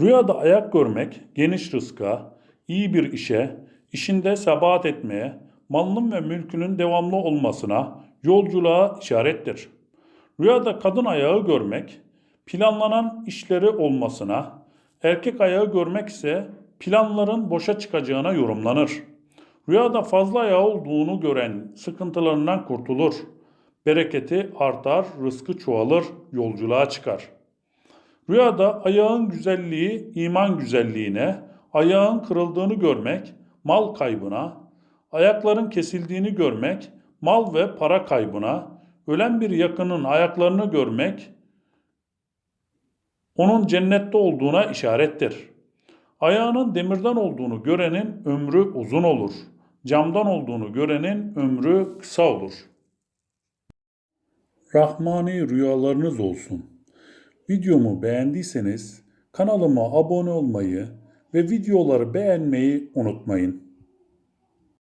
Rüyada ayak görmek geniş rızka, iyi bir işe, işinde sebat etmeye, malının ve mülkünün devamlı olmasına, yolculuğa işarettir. Rüyada kadın ayağı görmek, planlanan işleri olmasına, erkek ayağı görmek ise planların boşa çıkacağına yorumlanır. Rüyada fazla ayağı olduğunu gören sıkıntılarından kurtulur. Bereketi artar, rızkı çoğalır, yolculuğa çıkar. Rüyada ayağın güzelliği iman güzelliğine, ayağın kırıldığını görmek mal kaybına, ayakların kesildiğini görmek mal ve para kaybına, ölen bir yakının ayaklarını görmek onun cennette olduğuna işarettir. Ayağının demirden olduğunu görenin ömrü uzun olur. Camdan olduğunu görenin ömrü kısa olur. Rahmani rüyalarınız olsun. Videomu beğendiyseniz kanalıma abone olmayı ve videoları beğenmeyi unutmayın.